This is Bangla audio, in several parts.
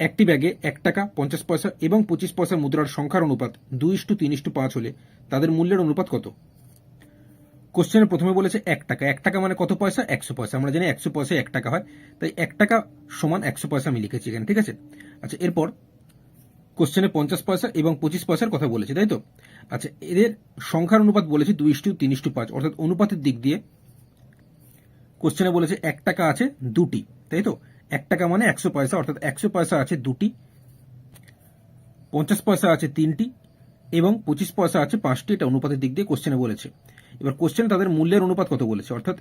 একটি ব্যাগে এক টাকা পঞ্চাশ পয়সা এবং পঁচিশ পয়সা মুদ্রার সংখ্যার অনুপাত দুই ইস্টু তিন ইস্টু পাঁচ হলে তাদের মূল্যের অনুপাত কত? কোশ্চেনে প্রথমে বলেছে এক টাকা। এক টাকা মানে কত পয়সা? একশো পয়সা। আমরা জানি একশো পয়সায় এক টাকা হয়। তাই এক টাকা সমান একশো পয়সা আমি লিখেছি এখানে, ঠিক আছে? আচ্ছা এরপর কোশ্চেনে পঞ্চাশ পয়সা এবং পঁচিশ পয়সার কথা বলেছে, তাই তো? আচ্ছা এদের সংখ্যার অনুপাত বলেছে দুই ইস্টু তিন ইস্টু পাঁচ। অর্থাৎ অনুপাতের দিক দিয়ে কোশ্চেনে বলেছে এক টাকা আছে দুটি, তাই তো? এক টাকা মানে একশো পয়সা, অর্থাৎ একশো পয়সা আছে দুটি, পঞ্চাশ পয়সা আছে তিনটি, এবং পঁচিশ পয়সা আছে পাঁচটি। এটা অনুপাতের দিক দিয়ে কোশ্চেনে বলেছে। এবার কোশ্চেনে তাদের মূল্যের অনুপাত কত বলেছে? অর্থাৎ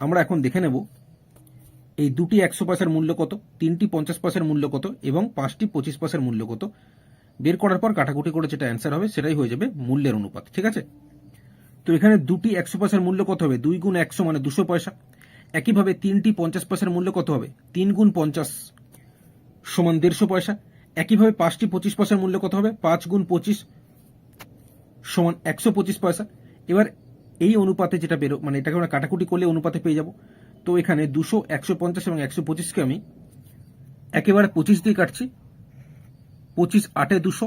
আমরা এখন দেখে নেব, এই দুটি একশো পয়সার মূল্য কত, তিনটি পঞ্চাশ পয়সার মূল্য কত, এবং পাঁচটি পঁচিশ পয়সার মূল্য কত? বের করার পর কাটাকুটি করে যেটা অ্যান্সার হবে, সেটাই হয়ে যাবে মূল্যের অনুপাত, ঠিক আছে? তো এখানে দুটি একশো পয়সার মূল্য কত হবে? দুই গুণ একশো মানে দুশো পয়সা। একইভাবে তিনটি পঞ্চাশ পয়সার মূল্য কত হবে? তিন গুণ পঞ্চাশ সমান দেড়শো পয়সা। একইভাবে পাঁচটি পঁচিশ পয়সার মূল্য কত হবে? পাঁচ গুণ পঁচিশ সমান একশো পঁচিশ পয়সা। এবার এই অনুপাতে যেটা বেরো মানে এটাকে আমরা কাটাকুটি করলে অনুপাতে পেয়ে যাব। তো এখানে দুশো, একশো পঞ্চাশ এবং একশো পঁচিশকে আমি একেবারে পঁচিশ দিয়ে কাটছি। পঁচিশ আটে দুশো,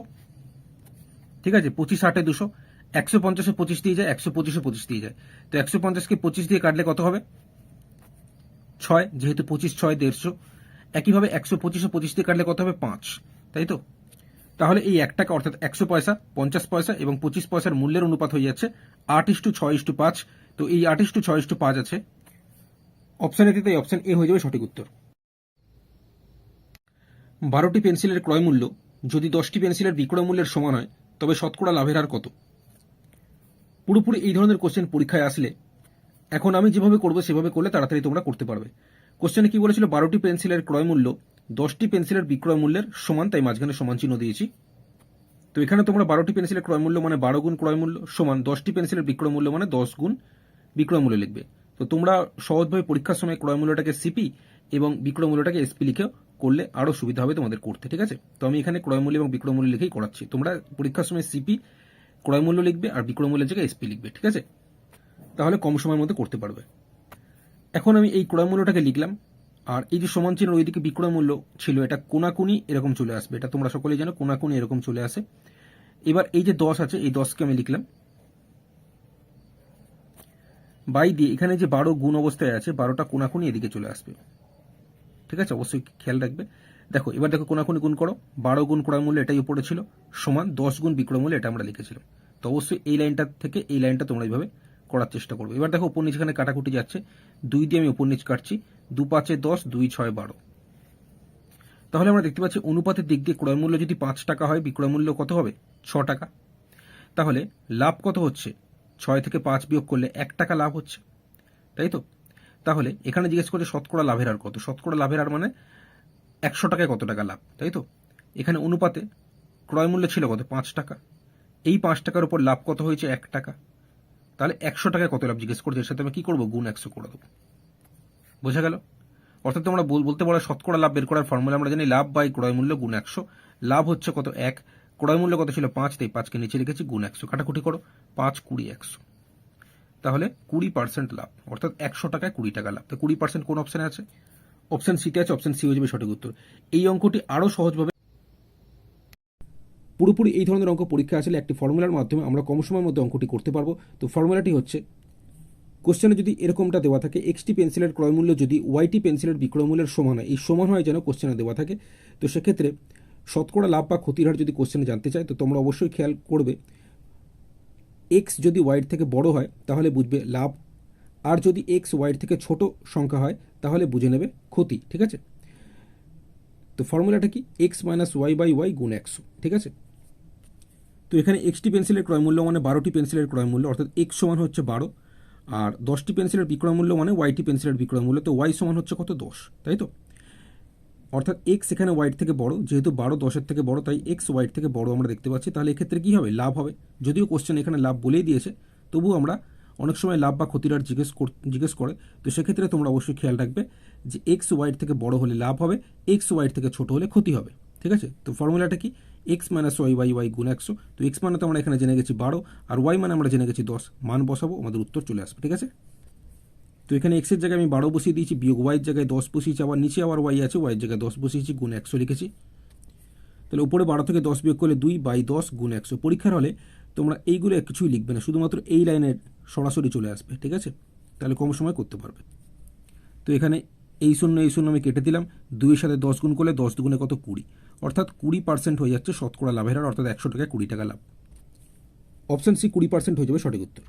ঠিক আছে? পঁচিশ আটে দুশো, একশো পঞ্চাশে পঁচিশ দিয়ে যায়, একশো পঁচিশে পঁচিশ দিয়ে যায়। তো একশো পঞ্চাশকে পঁচিশ দিয়ে কাটলে কত হবে? ছয়, যেহেতু পঁচিশ ছয় দেড়শো। একইভাবে একশো পঁচিশে পঁচিশ দিয়ে কাটলে কত হবে? পাঁচ। তাই তো? তাহলে এই এক টাকা, অর্থাৎ একশো পয়সা, পঞ্চাশ পয়সা এবং পঁচিশ পয়সার মূল্যের অনুপাত হয়ে যাচ্ছে আট ইস্টু ছয় ইস্টু পাঁচ। তো এই আট ইস্টু ছয় ইস্টু পাঁচ আছে। অপশন এতে তাই অপশন এ হয়ে যাবে সঠিক উত্তর। বারোটি পেন্সিলের ক্রয় মূল্য, যদি দশটি পেন্সিলের বিক্রয় মূল্যের সমান হয়, তবে শতকরা লাভের হার কত? পুরোপুরি এই ধরনের কোশ্চেন পরীক্ষায় আসলে এখন আমি যেভাবে করব, সেভাবে করলে তাড়াতাড়ি তোমরা করতে পারবে। কোশ্চেনে কি বলেছিল? বারোটি পেন্সিলের ক্রয় মূল্য, দশটি পেন্সিলের বিক্রয় মূল্যের সমান, তাই মাঝখানে সমান চিহ্ন দিয়েছি। তো এখানে তোমরা বারোটি পেন্সিলের ক্রয় মূল্য মানে বারো গুণ ক্রয় মূল্য সমান, দশটি পেন্সিলের বিক্রয় মূল্য মানে দশ গুণ বিক্রয় মূল্য লিখবে। তো তোমরা সহজভাবে পরীক্ষার সময় ক্রয় মূল্যটাকে সিপি এবং বিক্রয় মূল্যটাকে এসপি লিখে করলে আরও সুবিধা হবে তোমাদের করতে, ঠিক আছে? তো আমি এখানে ক্রয় মূল্য এবং বিক্রয় মূল্য লিখেই করাচ্ছি। তোমরা পরীক্ষার সময় সিপি ক্রয় মূল্য লিখবে আর বিক্রয় মূল্যের জায়গায় এসপি লিখবে, ঠিক আছে? তাহলে কম সময়ের মধ্যে করতে পারবে। এখন আমি এই ক্রয় মূল্যটাকে লিখলাম, আর এই যে সমান চিহ্ন ওইদিকে বিক্রয় মূল্য ছিল, এটা কোনাকুনি এরকম চলে আসবে। এটা তোমরা সকলেই জানো, কোনাকুনি এরকম চলে আসে। এবার এই যে দশ আছে, এই দশকে আমি লিখলাম। বাই দিয়ে এখানে যে বারো গুণ অবস্থায় আছে, বারোটা কোনাকুনি এদিকে চলে আসবে। ঠিক আছে? অবশ্যই খেয়াল রাখবে। দেখো, এবার দেখো কোনাকুনি গুণ করো। বারো গুণ ক্রয় মূল্য এটাই উপরে ছিল। সমান দশ গুণ বিক্রয় মূল্য এটা আমরা লিখেছিলাম। তো অবশ্যই এই লাইনটা থেকে এই লাইনটা তোমরা এইভাবে করার চেষ্টা করব। এবার দেখো উপর নিচ এখানে কাটাকুটি যাচ্ছে। দুই দিয়ে আমি উপর নিচ কাটছি। দু পাঁচে দশ, দুই ছয় বারো। তাহলে আমরা দেখতে পাচ্ছি অনুপাতের দিক দিয়ে ক্রয় মূল্য যদি পাঁচ টাকা হয়, বিক্রয় মূল্য কত হবে? ছ টাকা। তাহলে লাভ কত হচ্ছে? ছয় থেকে পাঁচ বিয়োগ করলে এক টাকা লাভ হচ্ছে। তাই তো? তাহলে এখানে জিজ্ঞেস করছে শতকরা লাভের হার কত? শতকরা লাভের হার মানে একশো টাকায় কত টাকা লাভ? তাই তো? এখানে অনুপাতে ক্রয় মূল্য ছিল কত? পাঁচ টাকা। এই পাঁচ টাকার উপর লাভ কত হয়েছে? এক টাকা। তাহলে একশো টাকায় কত লাভ জিজ্ঞেস করছে এর সাথে আমি কি করব? গুণ একশো করে দেবো। বোঝা গেল? অর্থাৎ তোমরা বল- বলতে পারো শতকরা লাভ বের করার ফর্মুলা আমরা জানি লাভ বাই ক্রয় মূল্য গুণ একশো। লাভ হচ্ছে কত? এক। ক্রয় মূল্য কত ছিল? পাঁচ। তাই পাঁচকে নিচে রেখেছি, গুণ একশো। কাটাকুটি করো। পাঁচ, কুড়ি, একশো। তাহলে কুড়ি পার্সেন্ট লাভ। অর্থাৎ একশো টাকায় কুড়ি টাকা লাভ। তো কুড়ি পার্সেন্ট কোন অপশনে আছে? অপশন সিতে আছে অপশন সি হয়ে যাবে সঠিক উত্তর। এই অঙ্কটি আরও সহজভাবে পুরোপুরি এই ধরনের অঙ্ক পরীক্ষা আসলে একটি ফর্মুলার মাধ্যমে আমরা কম সময়ের মধ্যে অঙ্কটি করতে পারব। তো ফর্মুলাটি হচ্ছে, কোশ্চেনে যদি এরকমটা দেওয়া থাকে এক্সটি পেন্সিলের ক্রয়মূল্য যদি ওয়াইটি পেন্সিলের বিক্রয় মূল্যের সমান হয়, এই সমান হয় যেন কোশ্চেনে দেওয়া থাকে। তো সেক্ষেত্রে শতকরা লাভ বা ক্ষতির হার যদি কোশ্চেনে জানতে চায়, তো তোমরা অবশ্যই খেয়াল করবে এক্স যদি ওয়াইড থেকে বড় হয়, তাহলে বুঝবে লাভ, আর যদি এক্স ওয়াইড থেকে ছোট সংখ্যা হয়, তাহলে বুঝে নেবে ক্ষতি, ঠিক আছে? তো ফর্মুলাটা কি? X minus y by y গুণ একশো, ঠিক আছে? তো এখানে এক্সটি পেন্সিলের ক্রয় মূল্য মানে বারোটি পেন্সিলের ক্রয় মূল্য, অর্থাৎ এক্স সমান হচ্ছে বারো, আর দশটি পেন্সিলের বিক্রয় মূল্য মানে ওয়াইটি পেন্সিলের বিক্রয় মূল্য, তো ওয়াই সমান হচ্ছে কত? দশ, তাই তো? অর্থাৎ এক্স এখানে ওয়াইট থেকে বড়, যেহেতু বারো দশের থেকে বড়, তাই এক্স ওয়াইট থেকে বড় আমরা দেখতে পাচ্ছি, তাহলে এক্ষেত্রে কী হবে? লাভ হবে। যদিও কোশ্চেন এখানে লাভ বলেই দিয়েছে তবুও আমরা অনেক সময় লাভ বা ক্ষতির হার জিজ্ঞেস কর- জিজ্ঞেস করে, তো সেক্ষেত্রে তোমরা অবশ্যই খেয়াল রাখবে যে এক্স ওয়াইট থেকে বড় হলে লাভ হবে এক্স ওয়াইট থেকে ছোট হলে ক্ষতি হবে। ঠিক আছে? তো ফর্মুলাটা কি? X minus y y y গুণ একশো। তো এক্স মানে তো আমরা এখানে জেনে গেছি বারো, আর ওয়াই মানে আমরা জেনে গেছি দশ। মান বসাবো, আমাদের উত্তর চলে আসবে, ঠিক আছে? তো এখানে এক্সের জায়গায় আমি বারো বসিয়ে দিয়েছি, বিয়োগ ওয়াইয়ের জায়গায় দশ বসিয়েছি, আবার নিচে আবার ওয়াই আছে ওয়াইয়ের জায়গায় দশ বসিয়েছি, গুণ একশো লিখেছি। তাহলে উপরে বারো থেকে দশ বিয়োগ করলে দুই বাই দশ গুণ একশো। পরীক্ষার হলে তোমরা এইগুলো কিছুই লিখবে না, শুধুমাত্র এই লাইনের সরাসরি চলে আসবে, ঠিক আছে? তাহলে কম সময় করতে পারবে। তো এখানে এই শূন্য এই শূন্য আমি কেটে দিলাম, দুইয়ের সাথে দশ গুণ করলে দশ দুগুণে কত কুড়ি? অর্থাৎ কুড়ি পার্সেন্ট হয়ে যাচ্ছে শতকরা লাভের হার, অর্থাৎ একশো টাকায় কুড়ি টাকা লাভ। অপশান সি কুড়ি পার্সেন্ট হয়ে যাবে সঠিক উত্তর।